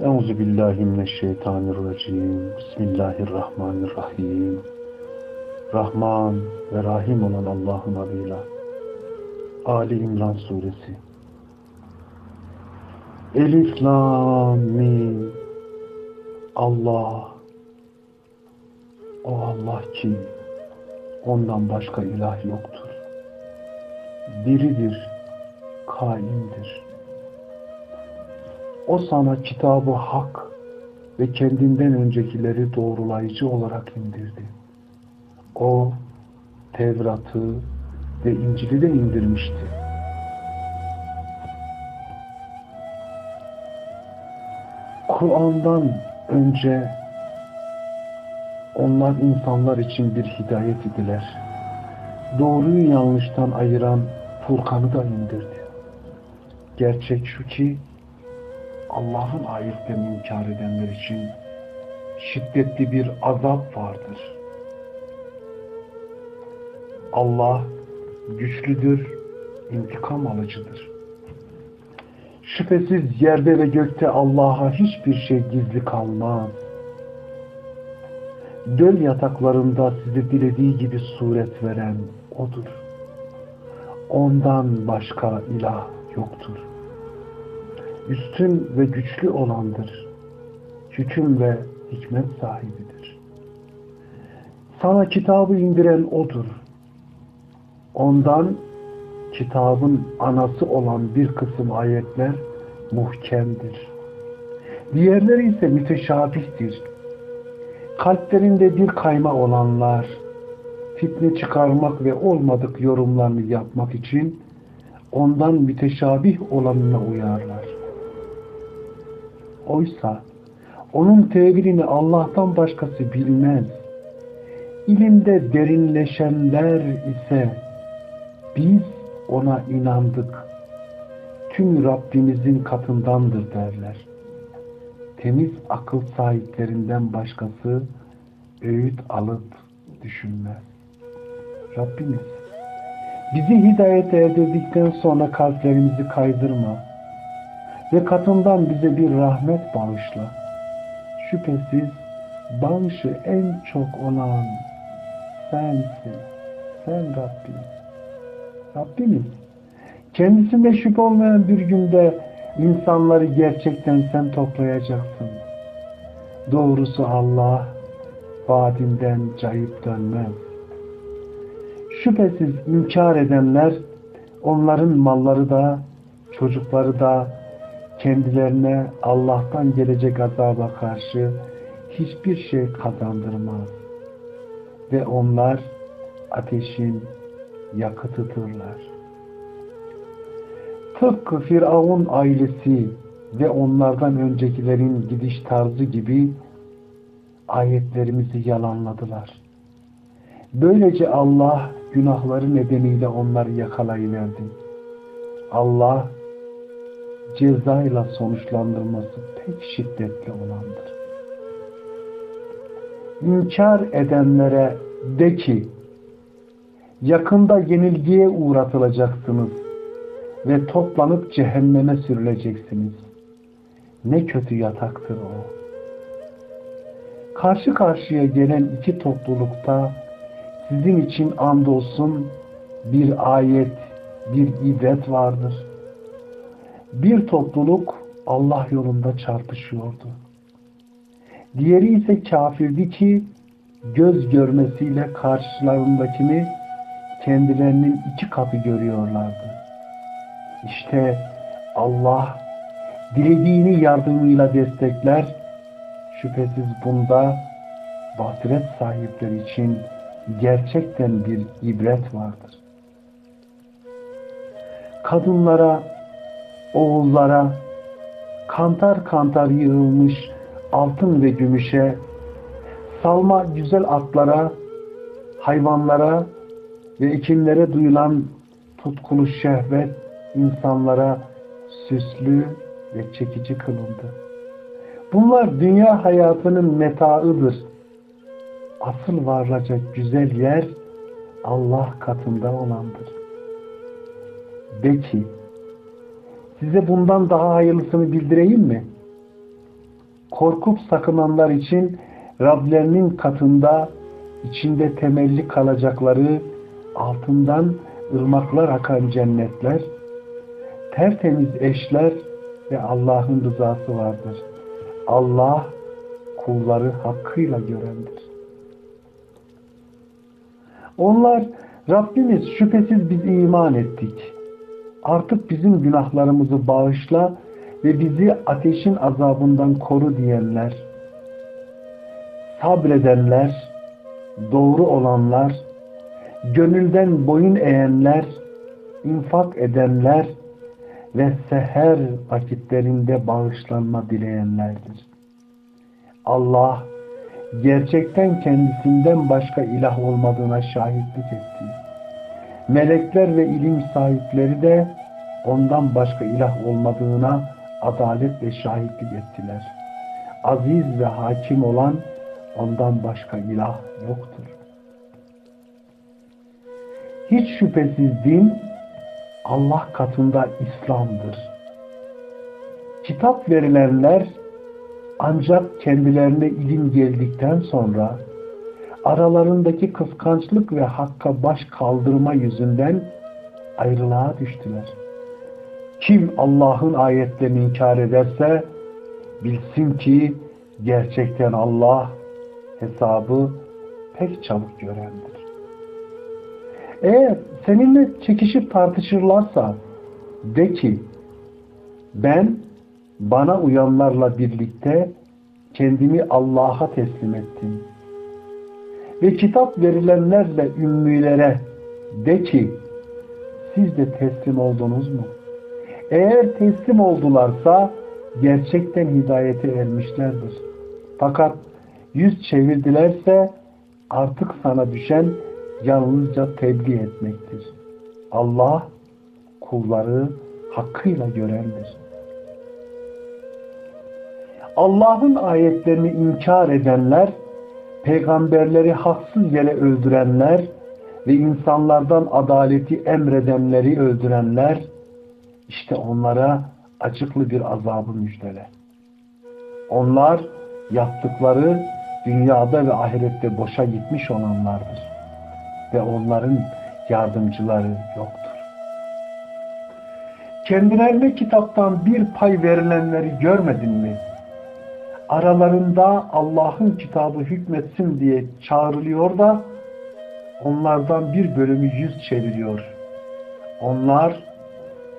Euzu billahi mineşşeytanirracim. Bismillahirrahmanirrahim. Rahman ve Rahim olan Allah'ın adıyla. Ali İmran suresi. Elif Lam Mim. Allah. O Allah ki ondan başka ilah yoktur. Diridir, kaimdir. O sana kitabı hak ve kendinden öncekileri doğrulayıcı olarak indirdi. O Tevrat'ı ve İncil'i de indirmişti. Kur'an'dan önce onlar insanlar için bir hidayet idiler. Doğruyu yanlıştan ayıran Furkan'ı da indirdi. Gerçek şu ki Allah'ın ayetlerini inkar edenler için şiddetli bir azap vardır. Allah güçlüdür, intikam alıcıdır. Şüphesiz yerde ve gökte Allah'a hiçbir şey gizli kalmaz. Döl yataklarında size dilediği gibi suret veren O'dur. Ondan başka ilah yoktur. Üstün ve güçlü olandır. Hüküm ve hikmet sahibidir. Sana kitabı indiren O'dur. Ondan kitabın anası olan bir kısım ayetler muhkemdir. Diğerleri ise müteşabihtir. Kalplerinde bir kayma olanlar, fitne çıkarmak ve olmadık yorumlarını yapmak için ondan müteşabih olanına uyarlar. Oysa onun tevilini Allah'tan başkası bilmez. İlimde derinleşenler ise biz ona inandık. Tüm Rabbimizin katındandır derler. Temiz akıl sahiplerinden başkası öğüt alıp düşünmez. Rabbimiz bizi hidayete erdirdikten sonra kalplerimizi kaydırma ve katından bize bir rahmet bağışla. Şüphesiz bağışı en çok olan sensin. Sen Rabbimiz. Rabbimiz kendisinde şüphe olmayan bir günde insanları gerçekten sen toplayacaksın. Doğrusu Allah vaadinden cayıp dönmez. Şüphesiz inkar edenler onların malları da çocukları da kendilerine Allah'tan gelecek azaba karşı hiçbir şey kazandırmaz. Ve onlar ateşin yakıtıdırlar. Tıpkı Firavun ailesi ve onlardan öncekilerin gidiş tarzı gibi ayetlerimizi yalanladılar. Böylece Allah günahları nedeniyle onları yakalayıverdi. Allah cezayla sonuçlandırması pek şiddetli olandır. İnkar edenlere de ki yakında yenilgiye uğratılacaksınız ve toplanıp cehenneme sürüleceksiniz. Ne kötü yataktır o. Karşı karşıya gelen iki toplulukta sizin için andolsun bir ayet, bir ibret vardır. Bir topluluk Allah yolunda çarpışıyordu. Diğeri ise kafirdi ki göz görmesiyle karşılarındakini kendilerinin iki katı görüyorlardı. İşte Allah dilediğini yardımıyla destekler. Şüphesiz bunda basiret sahipleri için gerçekten bir ibret vardır. Kadınlara, oğullara, kantar kantar yığılmış altın ve gümüşe, salma güzel atlara, hayvanlara ve ekinlere duyulan tutkulu şehvet insanlara süslü ve çekici kılındı. Bunlar dünya hayatının metaıdır. Asıl varılacak güzel yer Allah katında olandır. De ki, size bundan daha hayırlısını bildireyim mi? korkup sakınanlar için Rablerinin katında içinde temelli kalacakları altından ırmaklar akan cennetler, tertemiz eşler ve Allah'ın rızası vardır. Allah kulları hakkıyla görendir. Onlar Rabbimiz şüphesiz biz iman ettik. Artık bizim günahlarımızı bağışla ve bizi ateşin azabından koru diyenler, sabredenler, doğru olanlar, gönülden boyun eğenler, infak edenler ve seher vakitlerinde bağışlanma dileyenlerdir. Allah gerçekten kendisinden başka ilah olmadığına şahitlik etti. Melekler ve ilim sahipleri de ondan başka ilah olmadığına adaletle şahitlik ettiler. Aziz ve hakim olan ondan başka ilah yoktur. Hiç şüphesiz din Allah katında İslam'dır. Kitap verilenler ancak kendilerine ilim geldikten sonra aralarındaki kıskançlık ve hakka baş kaldırma yüzünden ayrılığa düştüler. Kim Allah'ın ayetlerini inkar ederse bilsin ki gerçekten Allah hesabı pek çabuk görendir. Eğer seninle çekişip tartışırlarsa de ki ben bana uyanlarla birlikte kendimi Allah'a teslim ettim. Ve kitap verilenlerle ümmilere de ki siz de teslim oldunuz mu? Eğer teslim oldularsa gerçekten hidayete ermişlerdir. Fakat yüz çevirdilerse artık sana düşen yalnızca tebliğ etmektir. Allah kulları hakkıyla görendir. Allah'ın ayetlerini inkar edenler, peygamberleri haksız yere öldürenler ve insanlardan adaleti emredenleri öldürenler, işte onlara acıklı bir azabı müjdele. Onlar yaptıkları dünyada ve ahirette boşa gitmiş olanlardır. Ve onların yardımcıları yoktur. Kendilerine kitaptan bir pay verilenleri görmedin mi? Aralarında Allah'ın kitabı hükmetsin diye çağrılıyor da onlardan bir bölümü yüz çeviriyor. Onlar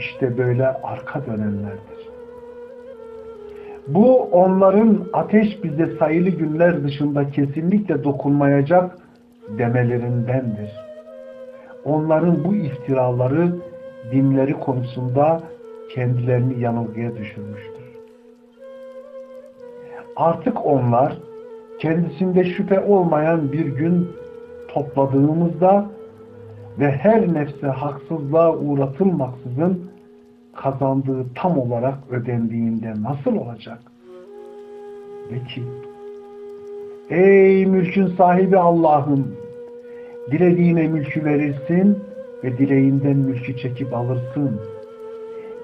işte böyle arka dönenlerdir. Bu onların ateş bize sayılı günler dışında kesinlikle dokunmayacak demelerindendir. Onların bu iftiraları dinleri konusunda kendilerini yanılgıya düşürmüştür. Artık onlar kendisinde şüphe olmayan bir gün topladığımızda ve her nefse haksızlığa uğratılmaksızın kazandığı tam olarak ödendiğinde nasıl olacak? De ki, ey mülkün sahibi Allah'ım, dilediğine mülkü verirsin ve dileğinden mülkü çekip alırsın.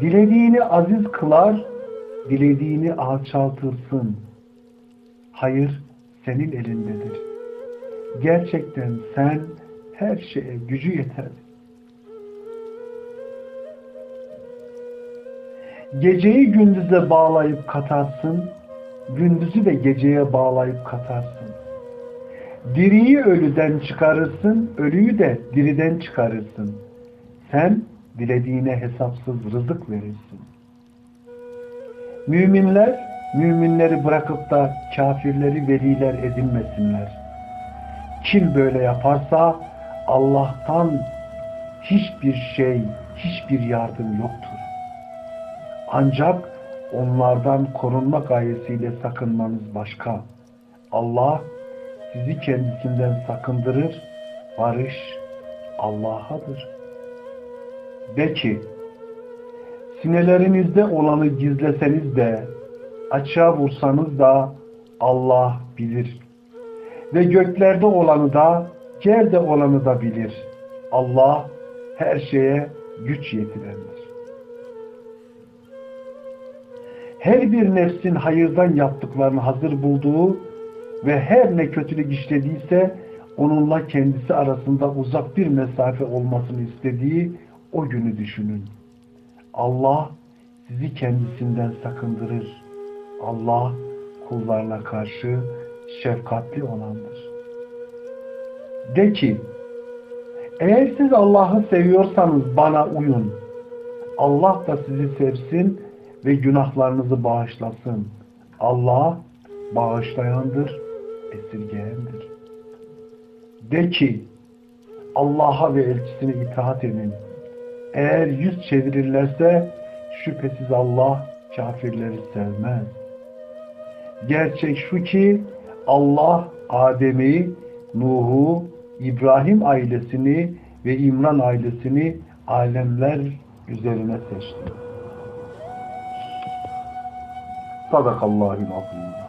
Dilediğini aziz kılar, dilediğini alçaltırsın. Hayır senin elindedir. Gerçekten sen her şeye gücü yeter. Geceyi gündüze bağlayıp katarsın, gündüzü de geceye bağlayıp katarsın. Diriyi ölüden çıkarırsın, ölüyü de diriden çıkarırsın. Sen dilediğine hesapsız rızık verirsin. Müminler, müminleri bırakıp da kafirleri veliler edinmesinler. Kim böyle yaparsa Allah'tan hiçbir şey, hiçbir yardım yoktur. Ancak onlardan korunma gayesiyle sakınmanız başka. Allah sizi kendisinden sakındırır, barış Allah'adır. De ki, sinelerinizde olanı gizleseniz de, açığa vursanız da Allah bilir. Ve göklerde olanı da, yerde olanı da bilir. Allah her şeye güç yetirendir. Her bir nefsin hayırdan yaptıklarını hazır bulduğu ve her ne kötülük işlediyse onunla kendisi arasında uzak bir mesafe olmasını istediği o günü düşünün. Allah sizi kendisinden sakındırır. Allah kullarına karşı şefkatli olandır. De ki, eğer siz Allah'ı seviyorsanız bana uyun. Allah da sizi sevsin ve günahlarınızı bağışlasın. Allah bağışlayandır, esirgeyendir. De ki, Allah'a ve elçisine itaat edin. Eğer yüz çevirirlerse şüphesiz Allah kafirleri sevmez. Gerçek şu ki Allah Adem'i, Nuh'u, İbrahim ailesini ve İmran ailesini alemler üzerine seçti. Sadakallahül azim.